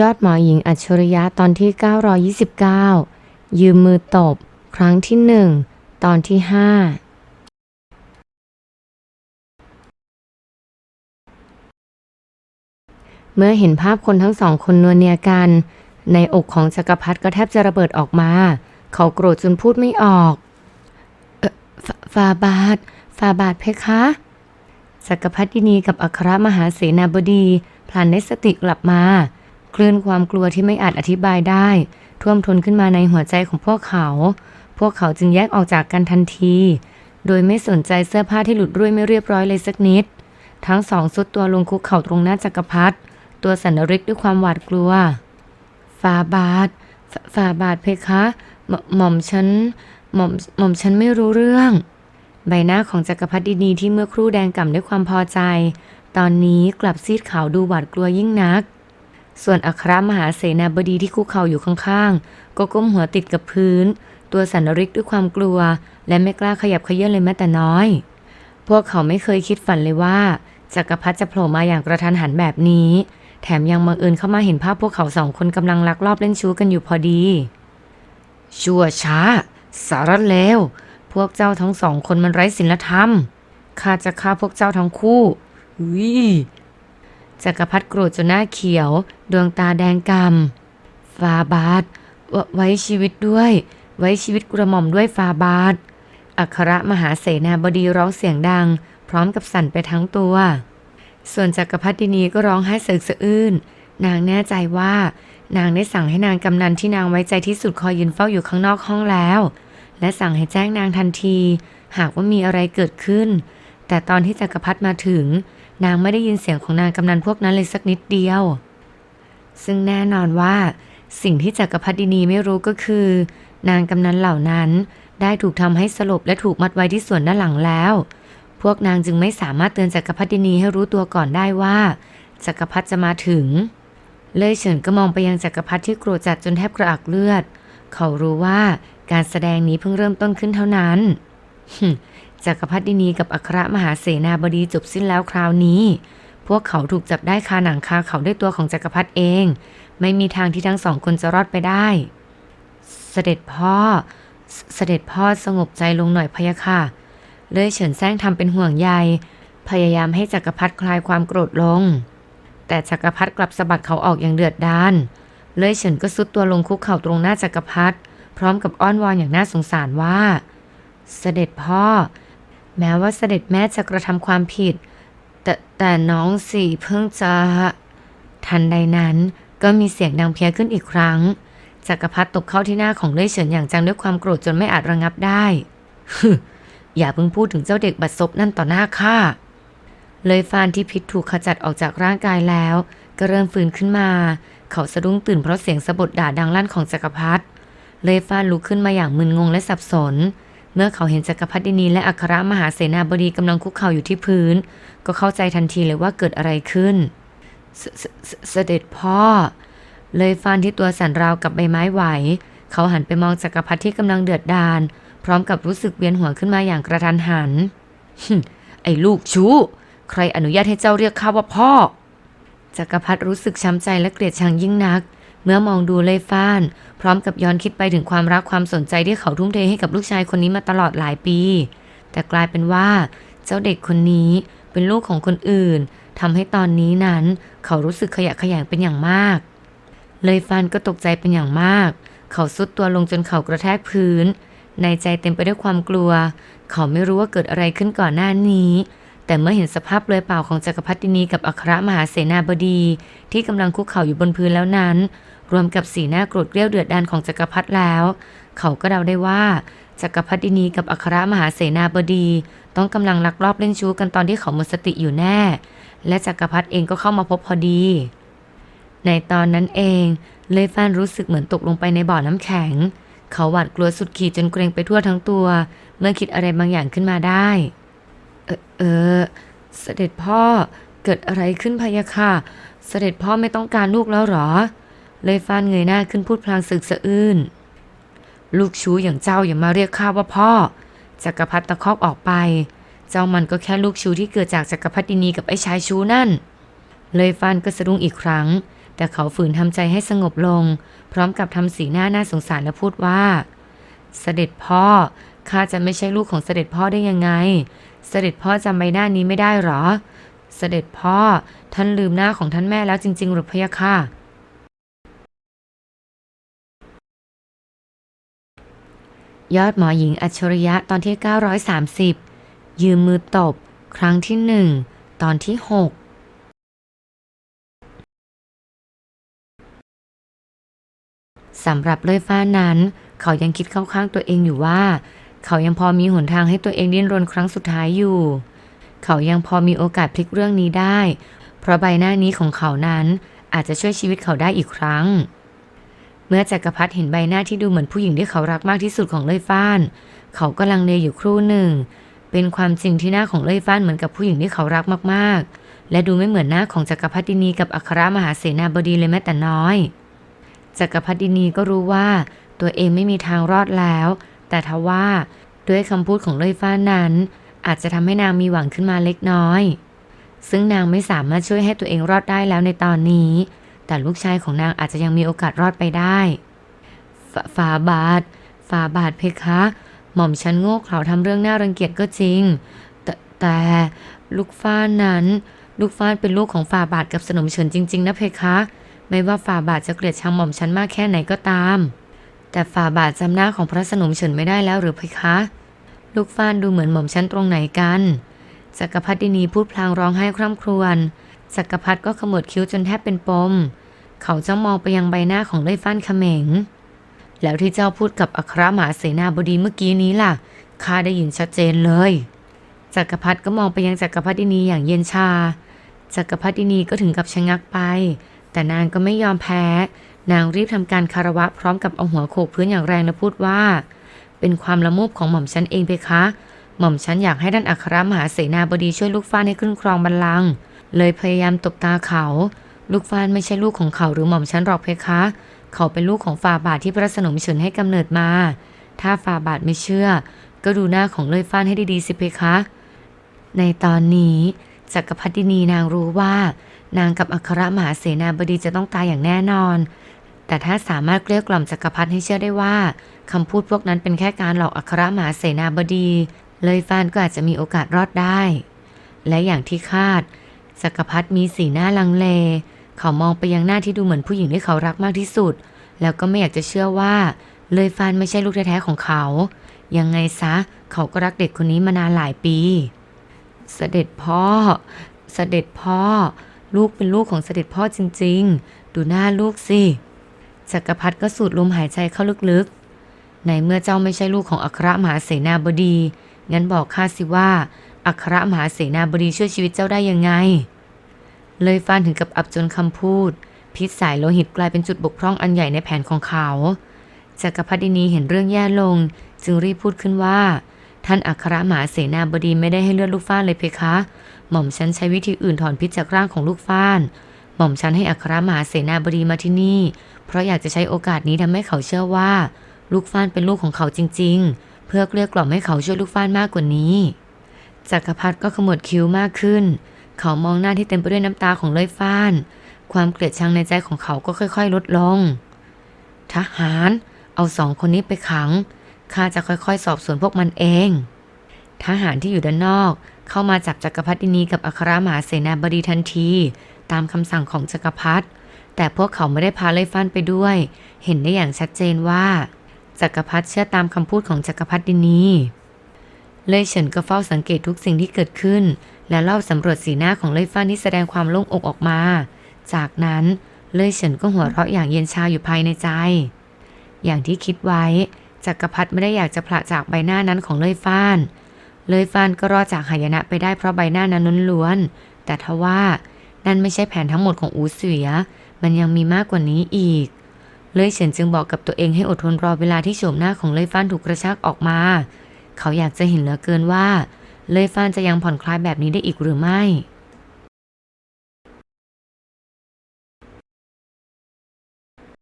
ยอดหมอหญิงอัจฉริยะตอนที่ 929 ยืมมือตบ ครั้งที่หนึ่งตอนที่ห้าเมื่อเห็นภาพคนทั้งสองคนนวลเนียกัน ในอกของจักรพรรดิก็แทบจะระเบิดออกมา เขาโกรธจนพูดไม่ออกเออฟฟาบาทฟาบาทเพคะจักรพรรดินีกับอัครมหาเสนาบดีพลันได้สติกลับมา คลื่นความกลัวที่ไม่อาจอธิบายได้ ท่วมท้นขึ้นมาในหัวใจของพวกเขา พวกเขาจึงแยกออกจากกันทันที โดยไม่สนใจเสื้อผ้าที่หลุดรุ่ยไม่เรียบร้อยเลยสักนิด ทั้งสองสุดตัวลงคุกเข่าตรงหน้าจักรพรรดิตัวสันนริกด้วยความหวาดกลัวฟาบาทฟาบาทเพคะหมหม่อมฉันหม่อมหม่อมฉันไม่รู้เรื่อง ใบหน้าของจักรพรรดินีที่เมื่อครู่แดงก่ำด้วยความพอใจ ตอนนี้กลับซีดขาวดูหวาดกลัวยิ่งนัก ส่วนอัครมหาเสนาบดีที่คุกเข่าอยู่ข้างๆ ก็ก้มหัวติดกับพื้น ตัวสันนริกด้วยความกลัว และไม่กล้าขยับเขยื่อนเลยแม้แต่น้อย พวกเขาไม่เคยคิดฝันเลยว่าจักรพรรดิจะโผล่มาอย่างกระทันหันแบบนี้ แถมยังบังเอิญเข้ามาเห็นภาพพวกเขาสองคนกำลังลักลอบเล่นชู้กันอยู่พอดี ชั่วช้า สารเลวพวกเจ้าทั้งสองคนมันไร้ศีลธรรมข้าจะฆ่าพวกเจ้าทั้งคู่วิจักรพรรดิโกรธจนหน้าเขียว ดวงตาแดงกำฟาบาทไว้ชีวิตด้วย ไว้ชีวิตกระหม่อมด้วยฟาบาทอัครมหาเสนาบดีร้องเสียงดัง พร้อมกับสั่นไปทั้งตัว ส่วนจักรพรรดินีก็ร้องไห้เสึกสะอื้นนางแน่ใจว่า นางได้สั่งให้นางกำนันที่นางไว้ใจที่สุดคอยยืนเฝ้าอยู่ข้างนอกห้องแล้ว และสั่งให้แจ้งนางทันที หากว่ามีอะไรเกิดขึ้น แต่ตอนที่จักรพรรดิมาถึง นางไม่ได้ยินเสียงของนางกำนันพวกนั้นเลยสักนิดเดียว ซึ่งแน่นอนว่า สิ่งที่จักรพรรดินีไม่รู้ก็คือ นางกำนันเหล่านั้น ได้ถูกทำให้สลบและถูกมัดไว้ที่ส่วนด้านหลังแล้ว พวกนางจึงไม่สามารถเตือนจักรพรรดินีให้รู้ตัวก่อนได้ว่าจักรพรรดิจะมาถึง เลยเฉินก็มองไปยังจักรพรรดิที่โกรธจัดจนแทบกระอักเลือด เขารู้ว่าการแสดงนี้เพิ่งเริ่มต้นขึ้นเท่านั้นจักรพรรดินีกับอัครมหาเสนาบดีจบสิ้นแล้วคราวนี้ พวกเขาถูกจับได้คาหนังคาเขาด้วยตัวของจักรพรรดิเอง ไม่มีทางที่ทั้งสองคนจะรอดไปได้ เสด็จพ่อเสเสด็จพ่อสงบใจลงหน่อยพะยะค่ะ เลยเฉินแซงทำเป็นห่วงใย พยายามให้จักรพรรดิคลายความโกรธลง แต่จักรพรรดิกลับสะบัดเขาออกอย่างเดือดดาลเลยเฉินก็ซุดตัวลงคุกเข่าตรงหน้าจักรพรรดิพร้อมกับอ้อนวอนอย่างน่าสงสารว่า เสด็จพ่อ แม้ว่าเสด็จแม่จะกระทำความผิด แต่แต่น้องสี่เพิ่งจะ ทันใดนั้นก็มีเสียงดังเพี้ยขึ้นอีกครั้งจักรพรรดิตบเข้าที่หน้าของเล่ยเฉินอย่างจังด้วยความโกรธจนไม่อาจระงับได้ฮึอย่าเพิ่งพูดถึงเจ้าเด็กบัดซบนั่นต่อหน้าข้าเลยฟานที่พิษถูกขจัดออกจากร่างกายแล้ว ก็เริ่มฟื้นขึ้นมา เขาสะดุ้งตื่นเพราะเสียงสะบดด่าดังลั่นของจักรพรรดิเลยฟานลุกขึ้นมาอย่างมึนงงและสับสน เมื่อเขาเห็นจักรพรรดินีและอัครมหาเสนาบดีกำลังคุกเข่าอยู่ที่พื้น ก็เข้าใจทันทีเลยว่าเกิดอะไรขึ้นเสเสเสด็จพ่อ เลยฟานที่ตัวสันราวกับใบไม้ไหว เขาหันไปมองจักรพรรดิที่กำลังเดือดดาลพร้อมกับรู้สึกเวียนหัวขึ้นมาอย่างกระทันหันไอ้ลูกชู้ ใครอนุญาตให้เจ้าเรียกข้าว่าพ่อจักรพรรดิรู้สึกช้ำใจและเกลียดชังยิ่งนัก เมื่อมองดูเลยฟ้าน พร้อมกับย้อนคิดไปถึงความรักความสนใจที่เขาทุ่มเทให้กับลูกชายคนนี้มาตลอดหลายปี แต่กลายเป็นว่า เจ้าเด็กคนนี้เป็นลูกของคนอื่นทำให้ตอนนี้นั้นเขารู้สึกขยะแขยงเป็นอย่างมาก เลยฟันก็ตกใจเป็นอย่างมาก เขาซุดตัวลงจนเขากระแทกพื้น ในใจเต็มไปด้วยความกลัว เขาไม่รู้ว่าเกิดอะไรขึ้นก่อนหน้านี้ แต่เมื่อเห็นสภาพเปลือยเปล่าของจักรพรรดินีกับอัครมหาเสนาบดี ที่กำลังคุกเข่าอยู่บนพื้นแล้วนั้น รวมกับสีหน้าโกรธเกรี้ยวเดือดดาลของจักรพรรดิแล้ว เขาก็เดาได้ว่าจักรพรรดินีกับอัครมหาเสนาบดี ต้องกำลังลักลอบเล่นชู้กันตอนที่เขาหมดสติอยู่แน่ และจักรพรรดิเองก็เข้ามาพบพอดี ในตอนนั้นเองเลยฟานรู้สึกเหมือนตกลงไปในบ่อน้ำแข็ง เขาหวาดกลัวสุดขีดจนเกรงไปทั่วทั้งตัว เมื่อคิดอะไรบางอย่างขึ้นมาได้ เออเออเสด็จพ่อเกิดอะไรขึ้นพะยะค่ะ เสด็จพ่อไม่ต้องการลูกแล้วหรอ เลยฟานเงยหน้าขึ้นพูดพลางสึกสะอื้น ลูกชู้อย่างเจ้าอย่ามาเรียกข้าว่าพ่อ จักรพรรดิตะคอกออกไป เจ้ามันก็แค่ลูกชู้ที่เกิดจากจักรพรรดินีกับไอ้ชายชู้นั่น เลยฟันก็สะดุ้งอีกครั้ง แต่เขาฝืนทำใจให้สงบลง พร้อมกับทำสีหน้าน่าสงสารและพูดว่า เสด็จพ่อข้าจะไม่ใช่ลูกของเสด็จพ่อได้ยังไง เสด็จพ่อจำใบหน้านี้ไม่ได้หรอ เสด็จพ่อท่านลืมหน้าของท่านแม่แล้วจริงๆหรือพะยะค่ะ ยอดหมอหญิงอัจฉริยะตอนที่ 930 ยืมมือตบ ครั้งที่หนึ่งตอนที่ 6สำหรับเลื่อยฟ้านั้น เขายังคิดเข้าข้างตัวเองอยู่ว่า เขายังพอมีหนทางให้ตัวเองดิ้นรนครั้งสุดท้ายอยู่ เขายังพอมีโอกาสพลิกเรื่องนี้ได้ เพราะใบหน้านี้ของเขานั้นอาจจะช่วยชีวิตเขาได้อีกครั้ง มื่อจักรพรรดิเห็นใบหน้าที่ดูเหมือนผู้หญิงที่เขารักมากที่สุดของเล่ยฟ้าน เขาก็ลังเลอยู่ครู่หนึ่ง เป็นความจริงที่หน้าของเล่ยฟ้านเหมือนกับผู้หญิงที่เขารักมากๆ และดูไม่เหมือนหน้าของจักรพรรดินีกับอัครมหาเสนาบดีเลยแม้แต่น้อย จักรพรรดินีก็รู้ว่าตัวเองไม่มีทางรอดแล้ว แต่ทว่าด้วยคำพูดของเล่ยฟ้านนั้น อาจจะทำให้นางมีหวังขึ้นมาเล็กน้อย ซึ่งนางไม่สามารถช่วยให้ตัวเองรอดได้แล้วในตอนนี้ แต่ลูกชายของนางอาจจะยังมีโอกาสรอดไปได้ฝฝาบาทฝาบาทเพคะ หม่อมฉันโง่เขลาทำเรื่องน่ารังเกียจก็จริง แต่แต่ลูกฟ้านนั้น ลูกฟ้านเป็นลูกของฝาบาทกับสนมเฉินจริง ๆ นะเพคะ ไม่ว่าฝาบาทจะเกลียดชังหม่อมฉันมากแค่ไหนก็ตาม แต่ฝาบาทจำหน้าของพระสนมเฉินไม่ได้แล้วหรือเพคะ ลูกฟ้านดูเหมือนหม่อมฉันตรงไหนกันจักรพรรดินีพูดพลางร้องไห้คร่ำครวญ จักรพรรดิก็ขมวดคิ้วจนแทบเป็นปม เขาจ้องมองไปยังใบหน้าของเล่ยฟ้านเขมง แล้วที่เจ้าพูดกับอัครมหาเสนาบดีเมื่อกี้นี้ล่ะ ข้าได้ยินชัดเจนเลย จักรพรรดิก็มองไปยังจักรพรรดินีอย่างเย็นชา จักรพรรดินีก็ถึงกับชะงักไป แต่นางก็ไม่ยอมแพ้ นางรีบทำการคารวะพร้อมกับเอาหัวโขกพื้นอย่างแรงและพูดว่า เป็นความละมุบของหม่อมฉันเองเพคะ หม่อมฉันอยากให้ท่านอัครมหาเสนาบดีช่วยลูกฟ้านให้ขึ้นครองบัลลังก์ เลยพยายามตบตาเขา ลูกฟ้านไม่ใช่ลูกของเขาหรือหม่อมฉันหรอกเพคะ เขาเป็นลูกของฟาบาทที่พระสนมเฉินให้กำเนิดมา ถ้าฟาบาทไม่เชื่อ ก็ดูหน้าของเลยฟ้านให้ดีๆสิเพคะ ในตอนนี้จักรพรรดินีนางรู้ว่า นางกับอัครมหาเสนาบดีจะต้องตายอย่างแน่นอน แต่ถ้าสามารถเกลี้ยกล่อมจักรพรรดิให้เชื่อได้ว่าคำพูดพวกนั้นเป็นแค่การหลอกอัครมหาเสนาบดี เลยฟานก็อาจจะมีโอกาสรอดได้ และอย่างที่คาด จักรพรรดิมีสีหน้าลังเล เขามองไปยังหน้าที่ดูเหมือนผู้หญิงที่เขารักมากที่สุด แล้วก็ไม่อยากจะเชื่อว่า เลยฟานไม่ใช่ลูกแท้ๆของเขา ยังไงซะ เขาก็รักเด็กคนนี้มานานหลายปี เสด็จพ่อ เสด็จพ่อ ลูกเป็นลูกของเสด็จพ่อจริง ๆ ดูหน้าลูกสิจักรพรรดิก็สูดลมหายใจเข้าลึกๆ ในเมื่อเจ้าไม่ใช่ลูกของอัครมหาเสนาบดี งั้นบอกข้าสิว่า อัครมหาเสนาบดีช่วยชีวิตเจ้าได้ยังไง เลยฟานถึงกับอับจนคำพูด พิษสายโลหิตกลายเป็นจุดบกพร่องอันใหญ่ในแผนของเขาจักรพรรดินีเห็นเรื่องแย่ลง จึงรีบพูดขึ้นว่า ท่านอัครมหาเสนาบดีไม่ได้ให้เลือดลูกฟ้านเลยเพคะ หม่อมฉันใช้วิธีอื่นถอนพิษจากร่างของลูกฟ้าน หม่อมฉันให้อัครมหาเสนาบดีมาที่นี่ เพราะอยากจะใช้โอกาสนี้ทำให้เขาเชื่อว่า ลูกฟ้านเป็นลูกของเขาจริง ๆ เพื่อเกลี้ยกล่อมให้เขาช่วยลูกฟ้านมากกว่านี้จักรพรรดิก็ขมวดคิ้วมากขึ้น เขามองหน้าที่เต็มไปด้วยน้ำตาของเล่ยฟ้าน ความเกลียดชังในใจของเขาก็ค่อย ๆ ลดลง ทหารเอาสองคนนี้ไปขัง ข้าจะค่อยๆ สอบสวนพวกมันเอง ทหารที่อยู่ด้านนอกเข้ามาจับจักรพรรดินีกับอัครมหาเสนาบดีทันที ตามคำสั่งของจักรพรรดิ แต่พวกเขาไม่ได้พาเล่ยฟ้านไปด้วย เห็นได้อย่างชัดเจนว่า จักรพรรดิเชื่อตามคำพูดของจักรพรรดินี เลยเฉินก็เฝ้าสังเกตทุกสิ่งที่เกิดขึ้น และเล่าสำรวจสีหน้าของเล่ยฟ้านี่แสดงความโล่งอกออกมา จากนั้นเลยเฉินก็หัวเราะอย่างเย็นชาอยู่ภายในใจ อย่างที่คิดไว้จักรพรรดิไม่ได้อยากจะผละจากใบหน้านั้นของเล่ยฟ้าน เลยฟ้านก็รอดจากหายนะไปได้เพราะใบหน้านั้นล้วนๆแต่ทว่านั่นไม่ใช่แผนทั้งหมดของอูเสือมันยังมีมากกว่านี้อีก เลยเฉินจึงบอกกับตัวเองให้อดทนรอเวลาที่โฉมหน้าของเล่ยฟ้านถูกกระชากออกมา เขาอยากจะเห็นเหลือเกินว่า เลยฟานจะยังผ่อนคลายแบบนี้ได้อีกหรือไม่